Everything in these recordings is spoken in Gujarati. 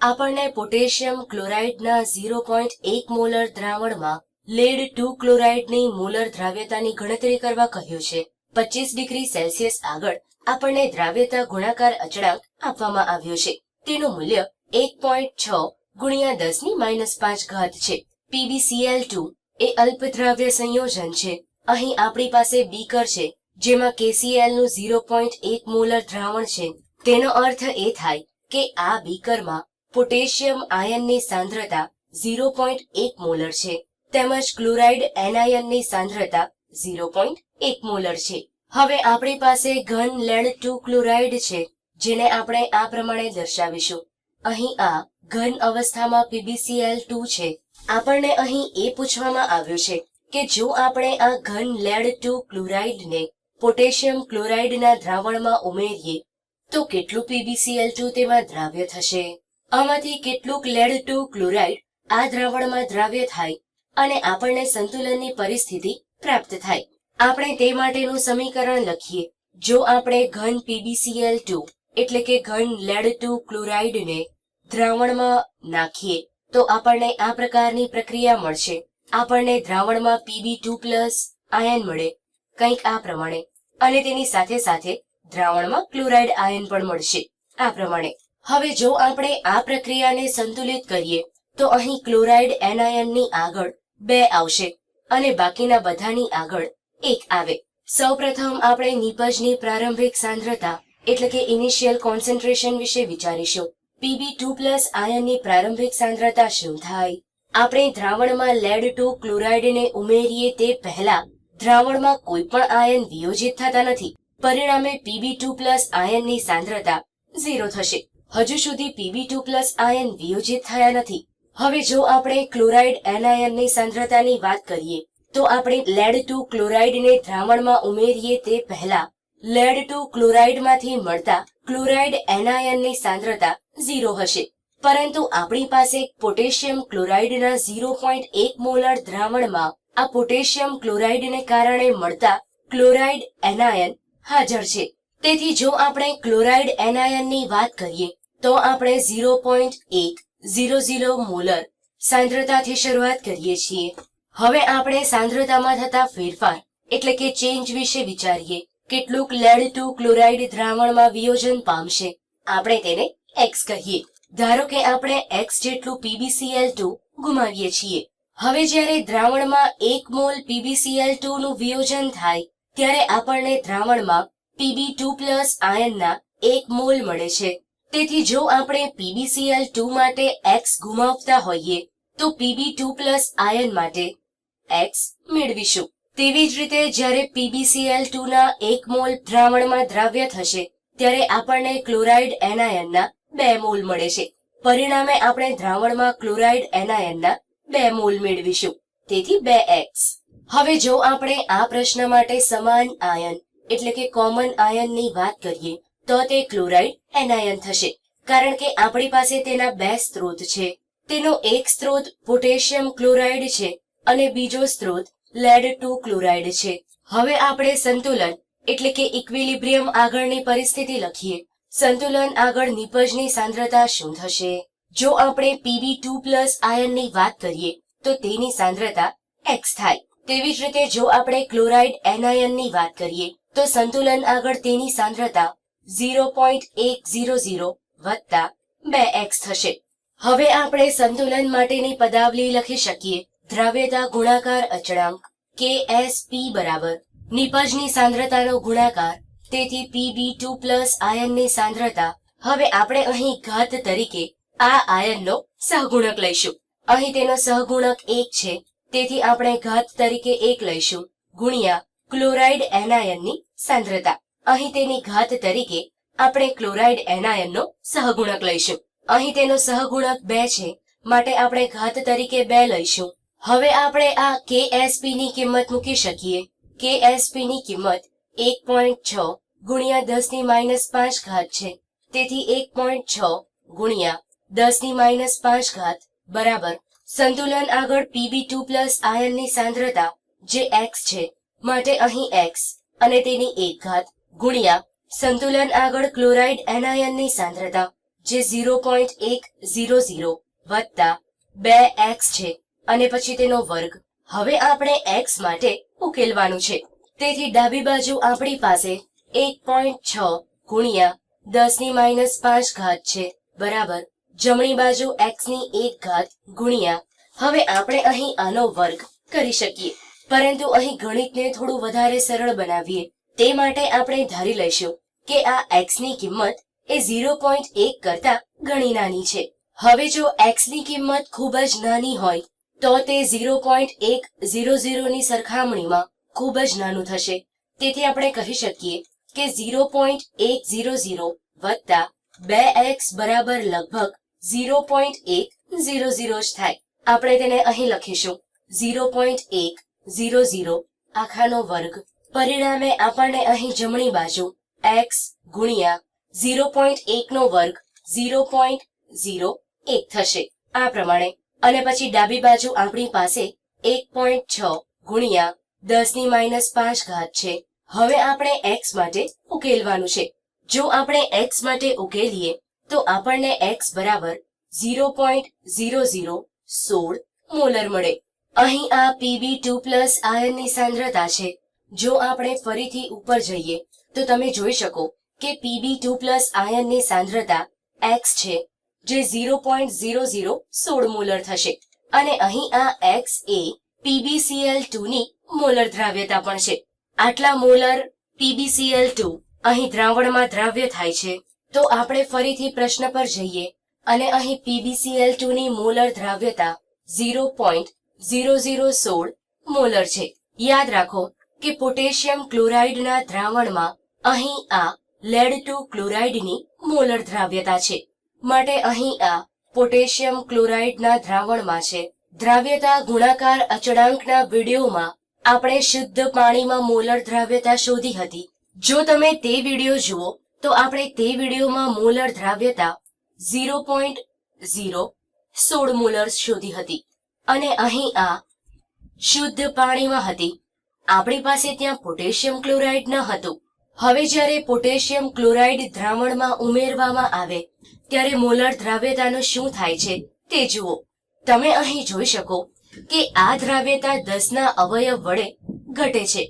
આપણને પોટેશિયમ ક્લોરાઇડના ઝીરો પોઈન્ટ એક મોલર દ્રાવણમાં લેડ ટુ ક્લોરાઇડની મોલર દ્રાવ્યતાની ગણતરી કરવા કહ્યું છે. પચીસ ડિગ્રી સેલ્સિયસ આગળ આપણને દ્રાવ્યતા ગુણાકાર અચળાંક આપવામાં આવ્યો છે. તેનું મૂલ્ય એક પોઈન્ટ છ ગુણ્યા દસની માઇનસ પાંચ ઘાત છે. પીબીસીએલ ટુ એ અલ્પદ્રાવ્ય સંયોજન છે. અહીં આપણી પાસે બીકર છે, જેમાં કેસીએલનું ઝીરો પોઈન્ટ એક મોલર દ્રાવણ છે. તેનો અર્થ એ થાય કે આ બીકરમાં પોટેશિયમ આયનની સાંદ્રતા ઝીરો પોઈન્ટ એક મોલર છે. તેમજ ક્લોરાઇડ એનાયનની સાંદ્રતા ઝીરો પોઈન્ટ એક મોલર છે. હવે આપણી પાસે ઘન લેડ ટુ ક્લોરાઇડ છે, જેને આપણે આ પ્રમાણે દર્શાવીશું. અહીં આ ઘન અવસ્થામાં પીબીસીએલ ટુ છે. આપણને અહીં એ પૂછવામાં આવ્યું છે કે જો આપણે આ ઘન લેડ ટુ ક્લોરાઇડને પોટેશિયમ ક્લોરાઇડના દ્રાવણમાં ઉમેરીએ, તો કેટલું પીબીસીએલ ટુ તેમાં દ્રાવ્ય થશે? આમાંથી કેટલુંક લેડ ટુ ક્લોરાઇડ આ દ્રાવણમાં દ્રાવ્ય થાય અને આપણને સંતુલનની પરિસ્થિતિ પ્રાપ્ત થાય. આપણે તે માટેનું સમીકરણ લખીએ. જો આપણે ઘન પીબીસીએલ ટુ એટલે કે ઘન લેડ ટુ ક્લોરાઇડને દ્રાવણમાં નાખીએ, તો આપણને આ પ્રકારની પ્રક્રિયા મળશે. આપણને દ્રાવણમાં પીબી ટુ પ્લસ આયન મળે, કંઈક આ પ્રમાણે. અને તેની સાથે સાથે દ્રાવણમાં ક્લોરાઇડ આયન પણ મળશે, આ પ્રમાણે. હવે જો આપણે આ પ્રક્રિયાને સંતુલિત કરીએ, તો અહીં ક્લોરાઇડ એનાયનની આગળ બે આવશે અને બાકીના બધાની આગળ એક આવે. સૌપ્રથમ આપણે નિપજની પ્રારંભિક સાંદ્રતા, એટલે કે ઇનિશિયલ કોન્સન્ટ્રેશન વિશે વિચારીશું. પીબી ટુ પ્લસ આયનની પ્રારંભિક સાંદ્રતા શું થાય? આપણે દ્રાવણમાં લેડ ટુ ક્લોરાઇડને ઉમેરીએ તે પહેલા દ્રાવણમાં કોઈ પણ આયન વિયોજિત થતા નથી. પરિણામે પીબી ટુ પ્લસ આયનની સાંદ્રતા ઝીરો થશે. હજુ સુધી પીબી ટુ પ્લસ આયન વિયોજિત થયા નથી. હવે જો આપણે ક્લોરાઇડ એનાયનની સાંદ્રતાની વાત કરીએ, તો આપણે લેડ ટુ ક્લોરાઇડને દ્રાવણમાં ઉમેરીએ તે પહેલા લેડ ટુ ક્લોરાઇડમાંથી મળતા ક્લોરાઇડ એનાયનની સાંદ્રતા ઝીરો હશે. પરંતુ આપણી પાસે પોટેશિયમ ક્લોરાઇડના ઝીરો પોઈન્ટ એક મોલર દ્રાવણમાં આ પોટેશિયમ ક્લોરાઇડને કારણે મળતા ક્લોરાઇડ એનાયન હાજર છે. તેથી જો આપણે ક્લોરાઇડ એનાયનની વાત કરીએ તો આપણે ઝીરો પોઈન્ટ એક ઝીરો ઝીરો મોલર સાંદ્રતાથી શરૂઆત કરીએ છીએ. હવે આપણે સાંદ્રતામાં થતા ફેરફાર, એટલે કે ચેન્જ વિશે વિચારીએ. કેટલુંક લેડ ટુ ક્લોરાઇડ દ્રાવણમાં વિયોજન પામશે. આપણે તેને એક્સ કહીએ. ધારો કે આપણે એક્સ જેટલું પીબીસીએલ ટુ ગુમાવીએ છીએ. હવે જ્યારે દ્રાવણમાં એક મોલ પીબીસીએલ ટુ નું વિયોજન થાય, ત્યારે આપણને દ્રાવણમાં પીબી ટુ પ્લસ આયનના એક મોલ મળે છે. તેથી જો આપણે પીબીસીએલ ટુ માટે એક્સ ગુમાવતા હોઈએ, તો પીબી ટુ પ્લસ આયન માટે એક્સ મેળવીશું. તેવી જ રીતે જ્યારે પીબીસીએલ ટુ ના એક મોલ દ્રાવણમાં દ્રાવ્ય થશે, ત્યારે આપણને ક્લોરાઇડ એનાયનના બે મોલ મળે છે. પરિણામે આપણે દ્રાવણમાં ક્લોરાઇડ એનાયનના બે મોલ મેળવીશું. તેથી બે એક્સ હવે જો આપણે આ પ્રશ્ન માટે સમાન આયન, એટલે કે કોમન આયનની વાત કરીએ તો તે ક્લોરાઇડ એનાયન થશે, કારણ કે આપણી પાસે તેના બે સ્ત્રોત છે. તેનો એક સ્ત્રોત પોટેશિયમ ક્લોરાઇડ છે અને બીજો સ્ત્રોત લેડ ટુ ક્લોરાઇડ છે. હવે આપણે સંતુલન, એટલે કે ઇક્વિલિબ્રિયમ આગળની પરિસ્થિતિ લખીએ. સંતુલન આગળ નિપજની સાંદ્રતા શું થશે? જો આપણે પીબી ટુ પ્લસ આયનની વાત કરીએ, તો તેની સાંદ્રતા એક્સ થાય. તેવી જ રીતે જો આપણે ક્લોરાઇડ એનાયનની વાત કરીએ, તો સંતુલન આગળ તેની સાંદ્રતા ઝીરો પોઈન્ટ એક ઝીરો ઝીરો વત્તા બે એક્સ થશે. હવે આપણે સંતુલન માટેની પદાવલી લખી શકીએ. દ્રાવ્યતા ગુણાકાર અચળાંક કે એસ પી બરાબર. નિપજની સાંદ્રતાનો ગુણાકાર, તેથી પીબી ટુ પ્લસ આયનની સાંદ્રતા. હવે આપણે અહીં ઘાત તરીકે આ આયનનો સહગુણક લઈશું. અહીં તેનો સહગુણક એક છે, તેથી આપણે ઘાત તરીકે એક લઈશું, ગુણ્યા ક્લોરાઇડ એનાયનની સાંદ્રતા. અહીં તેની ઘાત તરીકે આપણે ક્લોરાઇડ એનાયનનો સહગુણક લઈશું. અહીં તેનો સહગુણક બે છે, માટે આપણે ઘાત તરીકે બે લઈશું. હવે આપણે આ કેએસપી ની કિંમત મૂકી શકીએ. કેએસપી ની કિંમત એક પોઈન્ટ છ ગુણ્યા દસની માઇનસ પાંચ ઘાત છે. તેથી એક પોઈન્ટ છ ગુણ્યા દસની માઇનસ પાંચ ઘાત બરાબર. સંતુલન આગળ પીબી ટુ પ્લસ આયનની સાંદ્રતા જે એક્સ છે, માટે અહીં એક્સ અને તેની એક ઘાત ગુણ્યા સંતુલન આગળ ક્લોરાઇડ એનાયનની સાંદ્રતા, જે ઝીરો પોઈન્ટ એક ઝીરો ઝીરો વત્તા બે એક્સ છે, અને પછી તેનો વર્ગ હવે આપણે એક્સ માટે ઉકેલવાનું છે. તેથી ડાબી બાજુ આપણી પાસે એક પોઈન્ટ છ ગુણ્યા દસની માઇનસ પાંચ ઘાત છે, બરાબર. જમણી બાજુ એક્સની એક ઘાત ગુણ્યા. હવે આપણે અહીં આનો વર્ગ કરી શકીએ. પરંતુ અહીં ગણિતને થોડું વધારે સરળ બનાવીએ. તે માટે આપણે ધારી લઈશું કે આ એક્સની કિંમત એ ઝીરો પોઈન્ટ એક કરતા ઘણી નાની છે. હવે જો એક્સની કિંમત ખૂબ જ નાની હોય, તો તે ઝીરો પોઈન્ટ એક ઝીરો ઝીરોની સરખામણીમાં ખૂબ જ નાનું થશે. તેથી આપણે કહી શકીએ કે ઝીરો પોઈન્ટ એક ઝીરો ઝીરો વત્તા બે એક્સ બરાબર લગભગ ઝીરો પોઈન્ટ એક ઝીરો ઝીરો જ થાય. આપણે તેને અહીં લખીશું. ઝીરો પોઈન્ટ એક ઝીરો ઝીરો આખાનો વર્ગ પરિણામે આપણને અહીં જમણી બાજુ એક્સ ગુણ્યા ઝીરો પોઈન્ટ એકનો વર્ગ ઝીરો પોઈન્ટ ઝીરો એક થશે. આ પ્રમાણે. અને પછી ડાબી બાજુ આપણી પાસે એક પોઈન્ટ છ ગુણ્યા દસની માઇનસ પાંચ ઘાત છે. હવે આપણે એક્સ માટે ઉકેલવાનું છે. જો આપણે એક્સ માટે ઉકેલીએ, તો આપણને એક્સ બરાબર ઝીરો પોઈન્ટ ઝીરો ઝીરો સોળ મોલર મળે. અહીં આ પીબી ટુ પ્લસ આયનની સાંદ્રતા છે. જો આપણે ફરીથી ઉપર જઈએ, તો તમે જોઈ શકો કે પીબી ટુ પ્લસ આયનની સાંદ્રતા એક્સ છે, જે ઝીરો પોઈન્ટ ઝીરો ઝીરો સોળ મોલર થશે. અને અહીં આ એક્સ એ પીબીસીએલ ટુ ની મોલર દ્રાવ્યતા પણ છે. આટલા મોલર પીબીસીએલ ટુ અહીં દ્રાવણમાં દ્રાવ્ય થાય છે. તો આપણે ફરીથી પ્રશ્ન પર જઈએ અને અહીં પીબીસીએલ ટુ ની મોલર દ્રાવ્યતા ઝીરો પોઈન્ટ ઝીરો ઝીરો સોળ મોલર છે. યાદ રાખો કે પોટેશિયમ ક્લોરાઇડના દ્રાવણમાં અહીં આ લેડ ટુ ક્લોરાઇડની મોલર દ્રાવ્યતા છે. માટે અહીં આ પોટેશિયમ ક્લોરાઇડના દ્રાવણમાં છે. દ્રાવ્યતા ગુણાકાર અચળાંકના વિડીયોમાં આપણે શુદ્ધ પાણીમાં મોલર દ્રાવ્યતા શોધી હતી. જો તમે તે વીડિયો જુઓ, તો આપણે તે વિડીયોમાં મોલર દ્રાવ્યતા ઝીરો પોઈન્ટ ઝીરો સોળ મોલર શોધી હતી. અને અહીં આ શુદ્ધ પાણીમાં હતી. આપણી પાસે ત્યાં પોટેશિયમ ક્લોરાઇડ ન હતું. હવે જ્યારે પોટેશિયમ ક્લોરાઇડ દ્રાવણમાં ઉમેરવામાં આવે, ત્યારે મોલર દ્રાવ્યતાનું શું થાય છે તે જુઓ. તમે અહીં જોઈ શકો કે આ દ્રાવ્યતા દસના અવયવ વડે ઘટે છે.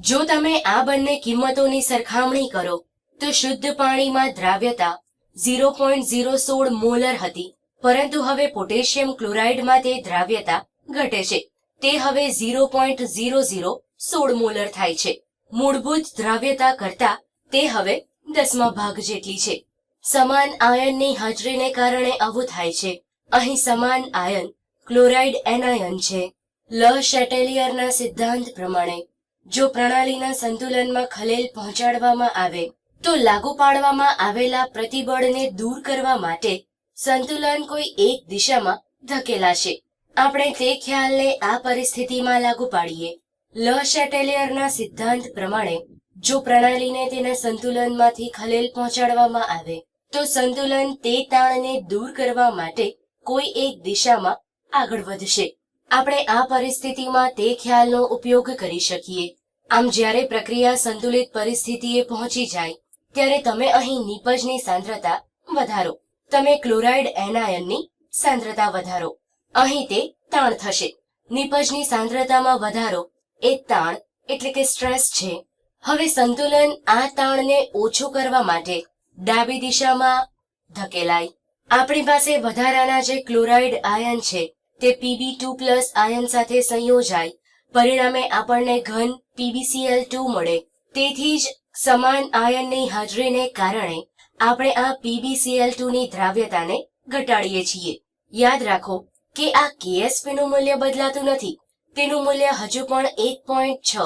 જો તમે આ બંને કિંમતોની સરખામણી કરો, તો શુદ્ધ પાણીમાં દ્રાવ્યતા ઝીરો પોઈન્ટ ઝીરો સોળ મોલર હતી, પરંતુ હવે પોટેશિયમ ક્લોરાઇડમાં તે દ્રાવ્યતા ઘટે છે. તે હવે ઝીરો પોઈન્ટ ઝીરો ઝીરો સોળ મોલર થાય છે. મૂળભૂત દ્રાવ્યતા કરતા તે હવે દસમા ભાગ જેટલી છે. સમાન આયનની હાજરીને કારણે આવું થાય છે. અહીં સમાન આયન ક્લોરાઇડ એનાયન છે. લ શેટેલિયરના સિદ્ધાંત પ્રમાણે, જો પ્રણાલીના સંતુલનમાં ખલેલ પહોંચાડવામાં આવે, તો લાગુ પાડવામાં આવેલા પ્રતિબળને દૂર કરવા માટે સંતુલન કોઈ એક દિશામાં ધકેલાશે. આપણે તે ખ્યાલને આ પરિસ્થિતિમાં લાગુ પાડીએ. લ શેટેલિયરના સિદ્ધાંત પ્રમાણે, જો પ્રણાલીને તેના સંતુલનમાંથી ખલેલ પહોંચાડવામાં આવે, તો સંતુલન તે તાણને દૂર કરવા માટે કોઈ એક દિશામાં આગળ વધશે. આપણે આ પરિસ્થિતિમાં તે ખ્યાલનો ઉપયોગ કરી શકીએ. આમ જ્યારે પ્રક્રિયા સંતુલિત પરિસ્થિતિએ પહોંચી જાય, ત્યારે તમે અહીં નીપજની સાંદ્રતા વધારો. તમે ક્લોરાઇડ એનાયનની સાંદ્રતા વધારો. અહીં તે તાણ થશે. નીપજની સાંદ્રતામાં વધારો એ તાણ એટલે કે સ્ટ્રેસ છે. હવે સંતુલન આ તાણને ઓછું કરવા માટે ડાબી દિશામાં ધકેલાય. આપણી પાસે વધારાના જે ક્લોરાઇડ આયન છે, તે પીબી ટુ પ્લસ આયન સાથે સંયોજાય. પરિણામે આપણને ઘન પીબીસીએલ ટુ મળે. તેથી જ સમાન આયનની હાજરીને કારણે આપણે આ પીબીસીએલ ટુ ની દ્રાવ્યતાને ઘટાડીએ છીએ. યાદ રાખો કે આ કેએસપી નું મૂલ્ય બદલાતું નથી. તેનું મૂલ્ય હજુ પણ એક પોઈન્ટ છ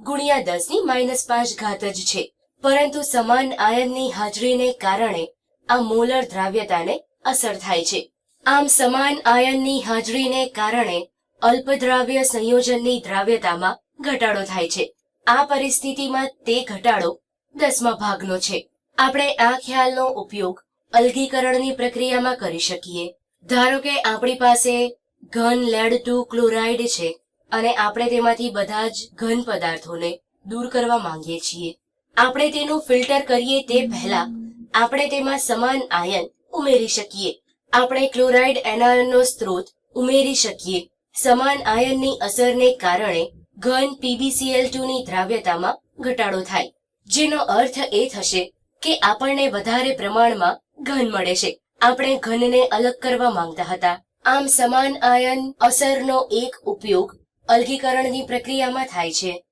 ગુણ્યા દસની માઇનસ પાંચ ઘાત જ છે. પરંતુ સમાન આયનની હાજરીને કારણે આ મોલર દ્રાવ્યતાને અસર થાય છે. આમ સમાન આયનની હાજરીને કારણે અલ્પદ્રાવ્ય સંયોજનની દ્રાવ્યતામાં ઘટાડો થાય છે. આ પરિસ્થિતિમાં તે ઘટાડો દસમા ભાગનો છે. આપણે આ ખ્યાલનો ઉપયોગ અલગીકરણની પ્રક્રિયામાં કરી શકીએ. ધારો કે આપણી પાસે ઘન, લેડ ટુ ક્લોરાઇડ છે. અને આપણે તેમાંથી બધા જ ઘન પદાર્થોને દૂર કરવા માંગીએ છીએ. આપણે તેનું ફિલ્ટર કરીએ તે પહેલા આપણે તેમાં સમાન આયન ઉમેરી શકીએ. આપણે ક્લોરાઇડ એનાયનનો સ્ત્રોત ઉમેરી શકીએ. સમાન આયનની અસરને કારણે ઘન PbCl2 ની દ્રાવ્યતામાં ઘટાડો થાય. જેનો અર્થ એ થશે કે આપણને વધારે પ્રમાણમાં ઘન મળે છે. આપણે ઘનને અલગ કરવા માંગતા હતા. આમ સમાન આયન અસરનો એક ઉપયોગ અલગીકરણની પ્રક્રિયામાં થાય છે.